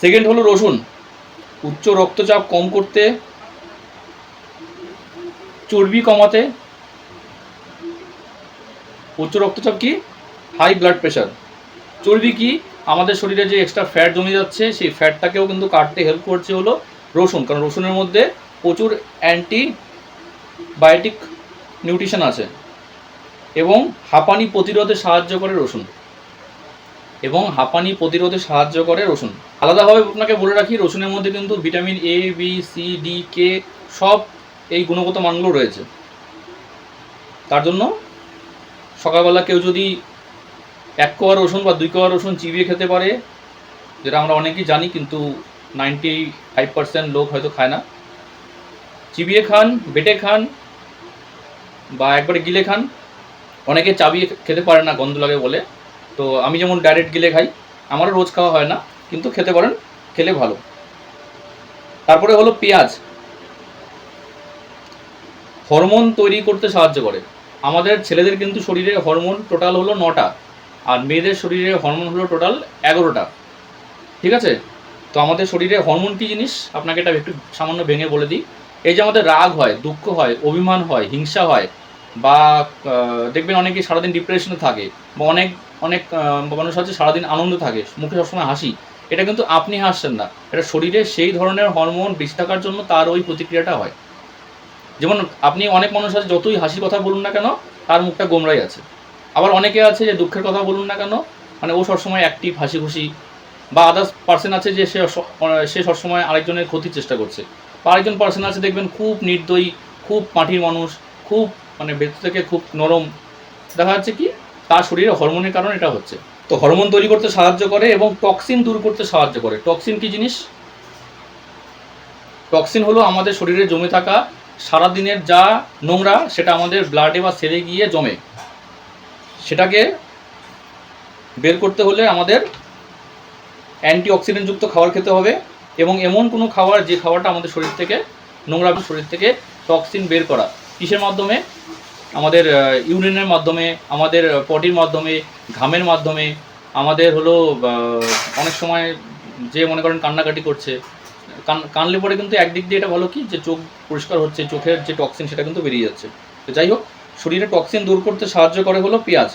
Second হলো রসুন। উচ্চ রক্তচাপ কম করতে, চর্বি কমাতে, উচ্চ রক্তচাপ কি? হাই ব্লাড প্রেশার চর্বি কি? আমাদের শরীরে যে এক্সট্রা ফ্যাট জমে যাচ্ছে, সেই ফ্যাটটাকেও কিন্তু কাটতে হেল্প করছে হলো রসুন। কারণ রসুনের মধ্যে প্রচুর অ্যান্টি বায়োটিক নিউট্রিশন আছে এবং হাঁপানি প্রতিরোধে সাহায্য করে রসুন। এবং হাঁপানি প্রতিরোধে সাহায্য করে রসুন। আলাদাভাবে আপনাকে বলে রাখি, রসুনের মধ্যে কিন্তু vitamin A B C D K সব এই গুণগত মানগুলো রয়েছে। তার জন্য সকালবেলা কেউ যদি এক কোয়া রসুন বা দুই কোয়া রসুন চিবিয়ে খেতে পারে, যেটা আমরা অনেকেই জানি, কিন্তু নাইনটি ফাইভ পার্সেন্ট লোক হয়তো খায় না। চিবিয়ে খান, বেটে খান বা একবারে গিলে খান। অনেকে চাবিয়ে খেতে পারে না, গন্ধ লাগে বলে। তো আমি যেমন ডাইরেক্ট গিলে খাই, আমারও রোজ খাওয়া হয় না, কিন্তু খেতে পারেন খেলে ভালো। তারপরে হলো পেঁয়াজ। হরমোন তৈরি করতে সাহায্য করে। আমাদের ছেলেদের কিন্তু শরীরে হরমোন টোটাল হলো নটা, আর মেয়েদের শরীরে হরমোন হলো টোটাল এগারোটা। ঠিক আছে? তো আমাদের শরীরে হরমোন কী জিনিস? আপনাকে এটা একটু সামান্য ভেঙে বলে দিই। এই যে আমাদের রাগ হয়, দুঃখ হয়, অভিমান হয়, হিংসা হয় বা দেখবেন অনেকে সারাদিন ডিপ্রেশনে থাকে বা অনেক অনেক মানুষ আছে সারাদিন আনন্দ থাকে, মুখে সবসময় হাসি। এটা কিন্তু আপনি হাসছেন না। এটা শরীরে সেই ধরনের হরমোন বেশি থাকার জন্য তার ওই প্রতিক্রিয়াটা হয়। যেমন আপনি অনেক মানুষ আছে, যতই হাসি কথা বলুন না কেন, তার মুখটা গোমরাই আছে। আবার অনেকে আছে যে দুঃখের কথা বলুন না কেন মানে ও সবসময় অ্যাক্টিভ হাসি খুশি বা আদার্স পার্সন আছে যে স- সে সবসময় আরেকজনের ক্ষতির চেষ্টা করছে। বা আরেকজন পার্সন আছে, দেখবেন খুব নির্দয়ী, খুব মাটির মানুষ, খুব মানে ভেতর থেকে খুব নরম, দেখা যাচ্ছে কি? তার শরীরে হরমোনের কারণে এটা হচ্ছে। তো হরমোন তৈরি করতে সাহায্য করে এবং টক্সিন দূর করতে সাহায্য করে। টক্সিন কি জিনিস? টক্সিন হলো আমাদের শরীরে জমে থাকা সারাদিনের যা নোংরা, সেটা আমাদের ব্লাডে বা সেরে গিয়ে জমে। সেটাকে বের করতে হলে আমাদের অ্যান্টি অক্সিডেন্টযুক্ত খাবার খেতে হবে এবং এমন কোনো খাবার যে খাবারটা আমাদের শরীর থেকে, নোংরা শরীর থেকে টক্সিন বের করা। কিসের মাধ্যমে? আমাদের ইউরিনের মাধ্যমে, আমাদের পটির মাধ্যমে, ঘামের মাধ্যমে, আমাদের হলো অনেক সময় যে মনে করেন কান্নাকাটি করছে, কান, কানলে পরে কিন্তু একদিক দিয়ে এটা ভালো কি? যে চোখ পরিষ্কার হচ্ছে, চোখের যে টক্সিন সেটা কিন্তু বেরিয়ে যাচ্ছে। তো যাই হোক, শরীরে টক্সিন দূর করতে সাহায্য করে হলো পেঁয়াজ।